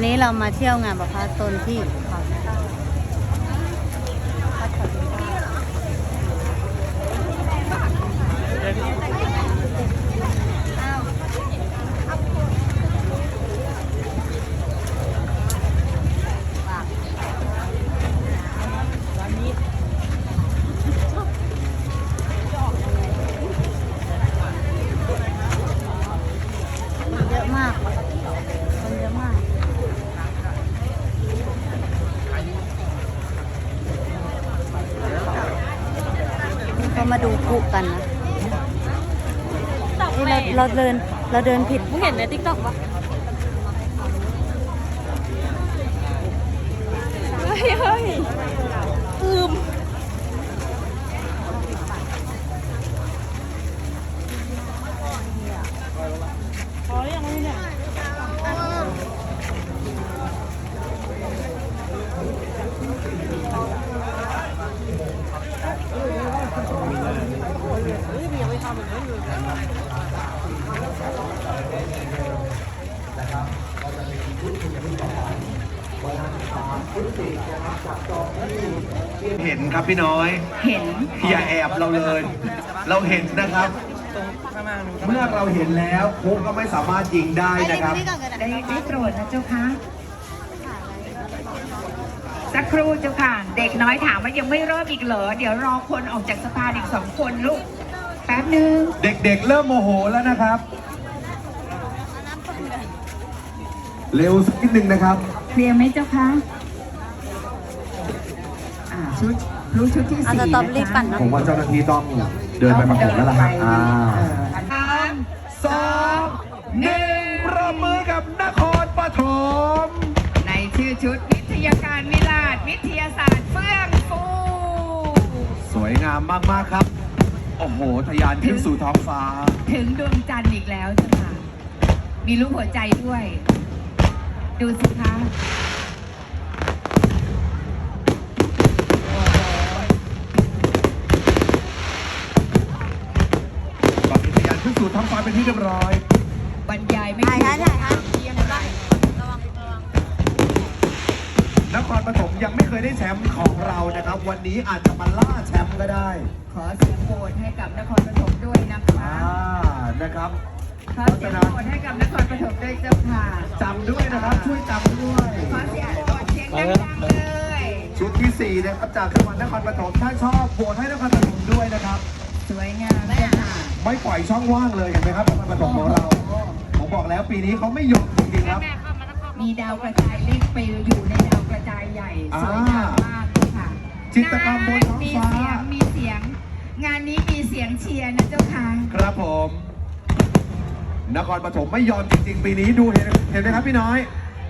วันนี้เรามาเที่ยวงานประพาสตนที่เขาใต้วัดเขาดินใต้อ้าวฝาก คนเยอะมาก คนเยอะมาก นี่เขามาดูพลุกันนะ นี่เราเราเดินเราเดินผิด มึงเห็นในทิกตอกปะเฮ้ยเฮ้ยอืมพอหรือยังวะเนี่ย เห็นครับพี่น้อย เห็น อย่าแอบเราเลย เราเห็นนะครับตรงข้างหน้านู้นเมื่อเราเห็นแล้วโค้งก็ไม่สามารถยิงได้นะครับ ได้ได้โปรดนะเจ้าคะสักครู่เจ้าค่ะ เด็กน้อยถามว่ายังไม่เริ่มอีกเหรอ เดี๋ยวรอคนออกจากสภาอีกสองคนลูก แป๊บหนึ่งเด็กๆเริ่มโมโหแล้วนะครับ เร็วสักนิดหนึ่งนะครับ เคลียร์ไหมเจ้าคะอ่า ชุดรู้ชุดที่เอาสี่สตรอเบอรี่นะคะปั่นนะ ผมว่าเจ้าหน้าที่ต้องเดินไปประกบแล้วล่ะครับอ่าเอออันสามสองหนึ่งประมือกับนครปฐมในชื่อชุดวิทยาการมิลาดวิทยาศาสตร์เฟื่องฟูสวยงามมากๆครับ โอ้โหทะยานขึ้นสู่ท้องฟ้า ถึงดวงจันทร์อีกแล้วเจ้าค่ะมีรูปหัวใจด้วย ดูสิคะ ตอนนี้ทะยานขึ้น สู่ท้องฟ้าเป็นที่เรียบร้อย บรรยายไม่ถ่ายถูกถ่ายถ่ายเยี่ยมเลยนครปฐมยังไม่เคยได้แชมป์ของเรานะครับ วันนี้อาจจะมาล่าแชมป์ก็ได้ขอเสียงโหวตให้กับนครปฐมด้วยนะคะอ่านะครับขอเสียงโหวตให้กับนครปฐมด้วยเจ้าค่ะจำด้วยนะครับ ช่วยจำด้วย ขอเสียงโหวตเสียงดังๆเลยชุดที่4นะครับจากจังหวัดนครปฐมถ้าชอบโหวตให้นครปฐมด้วยนะครับ สวยงามเจ้าค่ะ ไม่ปล่อยช่องว่างเลยเห็นไหมครับนครปฐมของเราผมบอกแล้วปีนี้เขาไม่หยุดจริงๆครับ มีดาวกระจายเลขไปอยู่ในดาวกระจายใหญ่สวยงามมากเจ้าค่ะจิตรกรรมบนท้องฟ้า มีเสียงมีเสียง งานนี้มีเสียงเชียร์นะเจ้าค่ะครับผม นครปฐมไม่ยอมจริง ๆ ปีนี้ดูเห็นเห็นไหมครับพี่น้อย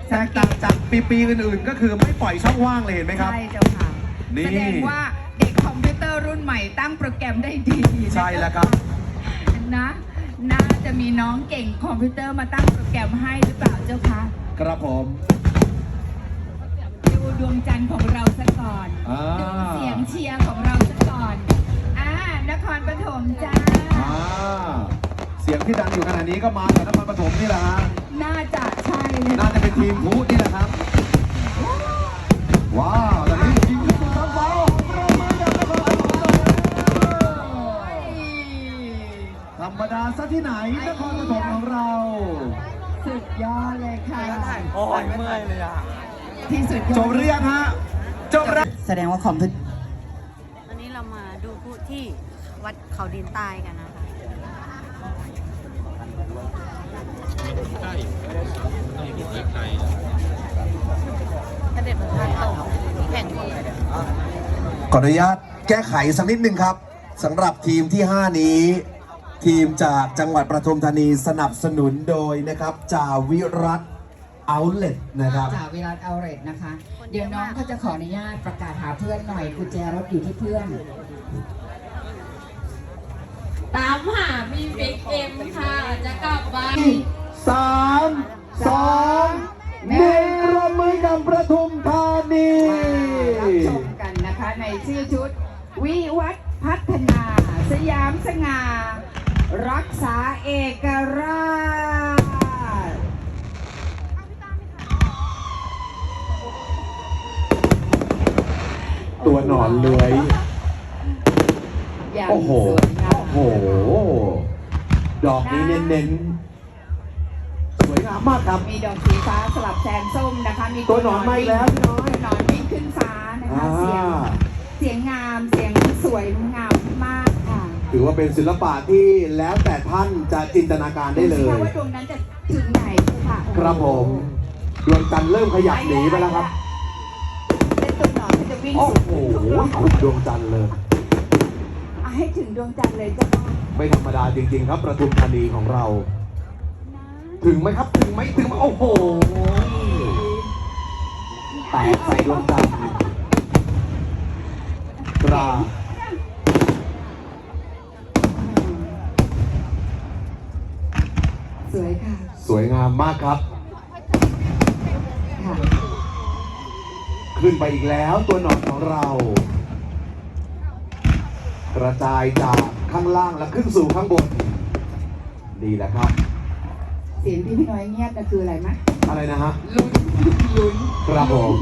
แตกต่างจากปีปีๆอื่นๆ ก็คือไม่ปล่อยช่องว่างเลยเห็นไหมครับใช่เจ้าค่ะนี่แสดงว่าเด็กคอมพิวเตอร์รุ่นใหม่ตั้งโปรแกรมได้ดีนะใช่แล้วครับ นะ น่าจะมีน้องเก่งคอมพิวเตอร์มาตั้งโปรแกรมให้หรือเปล่าเจ้าคะครับผมดูดวงจันทร์ของเราซะก่อนอ่าดูเสียงเชียร์ของเราซะก่อนอ่านครปฐมจ้า อ่าเสียงที่ดังอยู่ขณะนี้ก็มาจากนครปฐมนี่แหละฮะ น่าจะใช่เลยน่าจะเป็นทีมพูดนี่แหละครับ ว้าว รรมดาซะที่ไหนนครปฐมของเรา สุดยอดเลยค่ะโอ้ยเมื่อยเลยอะ ที่สุดยอดจบหรือยังฮะ จบแล้ว แสดงว่าคอมพิว วันนี้เรามาดูพลุที่วัดเขาดินใต้กันนะคะใช่ต้องอยู่ใกล้เสด็จพระธาตุโตแข่งคน ขออนุญาตแก้ไขสักนิดหนึ่งครับสำหรับทีมที่ 5 นี้ ทีมจากจังหวัดประทุมธานีสนับสนุนโดยนะครับจาวิรัตเอาเลตนะครับ จากวิรัตเอาเรตนะคะ เดี๋ยวน้องเขาจะขออนุญาตประกาศหาเพื่อนหน่อยกุญแจรถอยู่ที่เพื่อน ตามหามีบิ๊กเอ็มค่ะ จะกลับบ้านสามสองามประทุมธานีมารับชมกันนะคะในชื่อชุด วิวัฒน์พัฒนา สยามสง่า รักษาเอกราชตัวหนอนเลื้อย อย่างโอ้โห สวยงามโอ้โห ดอกนี้เน้นๆ สวยงามมากครับ มีดอกสีฟ้าสลับแซมส้มนะคะ มีตัวหนอนมาอีกแล้วพี่น้อย ตัวหนอนวิ่งขึ้นฟ้านะคะ อ่า เสียง เสียงงาม เสียงสวยงามมากค่ะ ถือว่าเป็นศิลปะที่แล้วแต่ท่านจะจินตนาการได้เลดูสิยคะว่าดวงนั้นจะถึงไหนค่ะโอ้โหครับผมดวงจันทร์เริ่มขยับหนีไปแล้วครับ เป็นตัวหนอนที่จะวิ่งโอ้สูงโหทุกรอบขุดดวงจันทร์เลยอะให้ถึงดวงจันทร์เลยจ้าไม่ธรรมดาจริง ๆ ครับประทุมธานีของเรา ถึงไหมครับ ถึงไหมถึงไหมโอ้โห แตกใส่ดวงจันทร์ตรา สวยค่ะ สวยงามมากครับ ค่ะ ขึ้นไปอีกแล้วตัวหนอนของเรา กระจายจากข้างล่างและขึ้นสู่ข้างบนนี่แหละครับ เสียงที่พี่น้อยเงียบน่ะคืออะไรมะอะไรนะฮะ ลุ้นลุ้นครับผม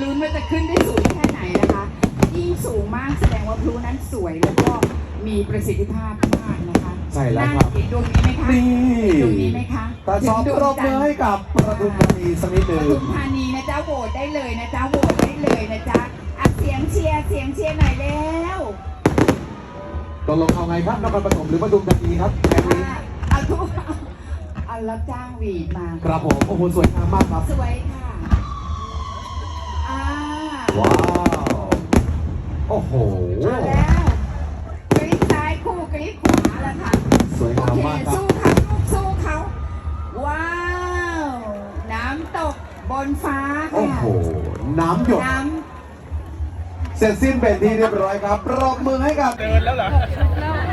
ลุ้นว่าจะขึ้นได้สูงแค่ไหนนะคะยิ่งสูงมากแสดงว่าพลุนั้นสวยแล้วก็มีประสิทธิภาพมากนะคะ ใช่แล้วครับน่าเห็นดวงนี้ไหมคะนี่ดวงนี้ไหมคะตาชอบถึงปดรวงบจัมืนอทให้ร์กับประทุมธานีสักนิดหปนึ่ง ทุมธานีนะจ๊ะโหวตได้เลยนะจ๊ะโหวตได้เลยนะจ๊ะอะเสียงเชียร์เสียงเชียร์หน่อยแล้วตกลงเอาไงครับนครปฐมหรือประทุมธานีครับแอนนี้อะเอาทุกเอาเอารับจ้างหวีดมา ครับผมโอ้โหสวยงามมากครับ สวยค่ะอ่าว้าว โอ้โห มาแล้วกรีดซ้ายคู่กรีดขวาแล้วค่ะ สวยโองามเคมากครับ สู้เขาลูกสู้เขา ว้าว น้ำตกบนฟ้าโอ้ค่ะโห น้ำหยด น้เสร็จสิ้นเป็นที่เรียบร้อยครับปรบมือให้กับ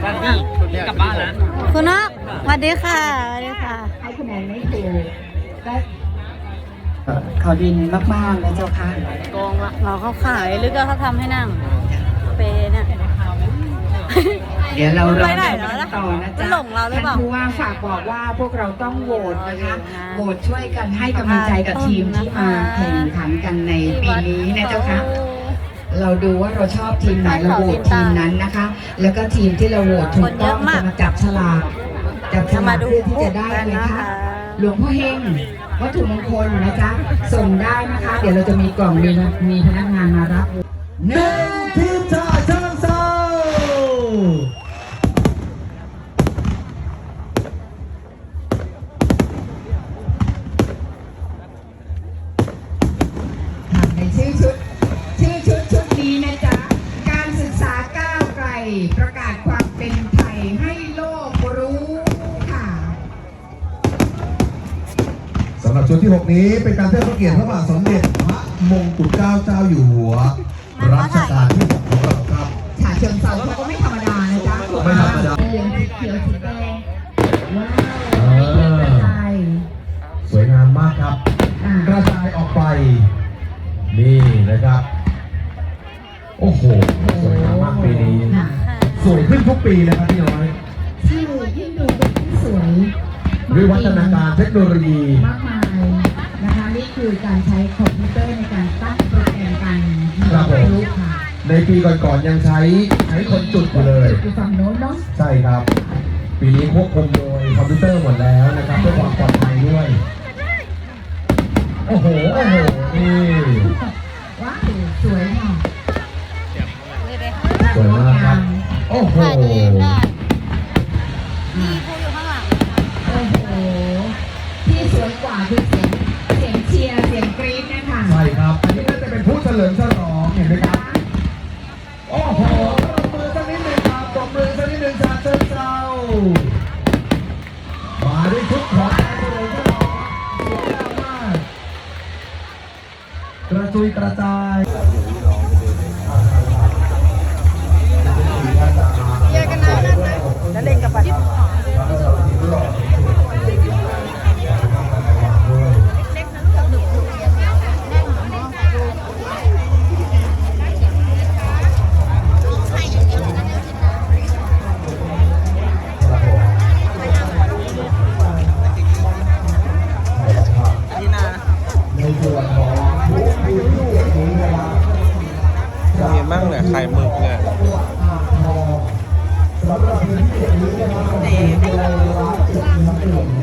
บ้านพี่กลับบ้านแล้ว คุณนกสวัสดีค่ะสวัสดีค่ะำให้คะแนนไม่ถูกก็ขอดินมากๆนะเจ้าค่ะโกงละเราเขาขายหรือก็เขาทำให้นั่งเปเนี่ย เดี๋ยวเราไปไหนแล้วล่ะต่อนะจ๊ะหลงเราหรือเปล่าท่านผู้ว่าฝากบอกว่าพวกเราต้องโหวตนะคะรออยู่นะโหวตช่วยกันให้กำลังใจกับทีมที่มาแข่งขันกันในปีนี้นะเจ้าค่ะเราดูว่าเราชอบทีมไหนเราโหวตทีมนั้นนะคะ แล้วก็ทีมที่เราโหวตถูกต้องจะมาจับฉลากจับฉลากเพื่อที่จะได้เลยค่ะหลวงพ่อเฮงวัตถุมงคลนะจ๊ะส่งได้นะคะ เดี๋ยวเราจะมีกล่องมีมีพนักงานมารับหนึ่งทีมชาติเชิงเซา 6 นี้เป็นการเทิดพระเกียรติพระบาทสมเด็จพระมงกุฎเกล้าเจ้าอยู่หัวรัชกาลที่6ของเราครับ ฉาเชิงเซาเขาก็ไม่ธรรมดานะจ๊ะไม่ธรรมดา เหลืองสีเขียวสีแดงว้าวเออกระจายสวยงามมากครับอ่ากระจายออกไป นี่นะครับ โอ้โห สวยงามมากปีนี้ ค่ะสวยขึ้นทุกปีนะครับพี่น้อย ชื่อยิ่งดูเป็นที่สวยวิวัฒนาการเทคโนโลยี มากมายนะ คะนี่คือการใช้คอมพิวเตอร์ในการตั้งโปรแกรมการครับผมรู้ค่ะในปีก่อนๆยังใช้ใช้คนจุดอยู่เลย อยู่ฝั่งโน้นเนาะใช่ครับ ปีนี้ควบคุมโดยคอมพิวเตอร์หมดแล้วนะครับเพื่อความปลอดภัยด้วย โอ้โห โอ้โห นี่ว้าวสวยค่ะ สวยมากครับ โอ้โห ถ่ายตัวเองได้ กร ไข่หมึกเนี่ยแต่ไม่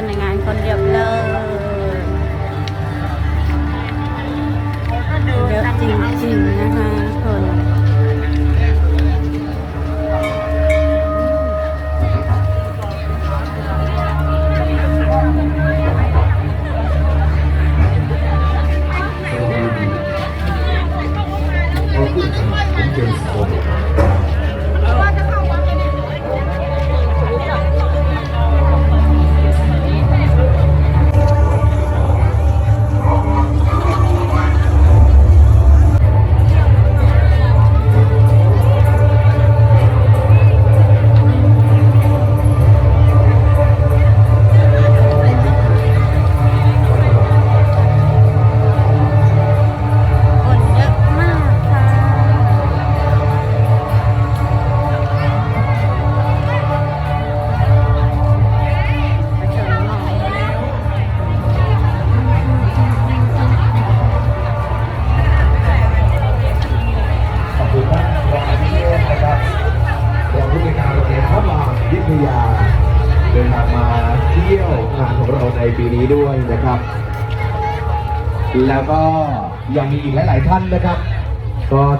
นในงานคนเดียวเลยเยอะจริงๆนะคะ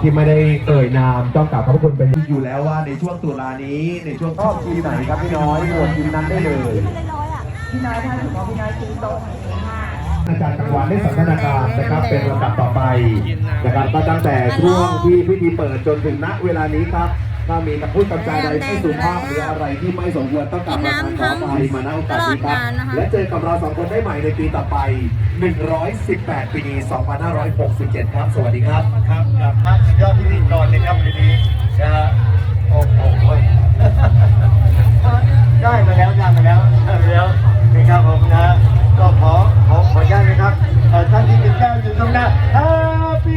ที่ไม่ได้เอ่ยนามต้องกราบขอบพระคุณเป็นอยู่แล้วว่าในช่วงตุลานี้ในช่วงชอบทีมไหนครับพี่น้อยโหวตทีมนั้นได้เลยอาจารย์กังวานได้สันทนาการนะครับเป็นลำดับต่อไปนะครับก็ตั้งแต่ช่วงที่พิธีเปิดจนถึงณเวลานี้ครับ ถ้ามีคำพูดคำจาใดไม่สุภาพหรืออะไรที่ไม่สมควรต้องกลับมาขออภัยมาณโอกาสนี้ครับและเจอกับเราสองคนได้ใหม่ในปีต่อไป 118 ปี 2567 ครับ สวัสดีครับ ครับกับท่านสุดยอดพิธีกรเลยครับวันนี้นะฮะโอ้โหได้มาแล้วได้มาแล้วได้มาแล้วนะครับผมนะก็ขอขอขออนุญาตนะครับเอ่อท่านที่เป็นเจ้าอยู่ตรงหน้า Happy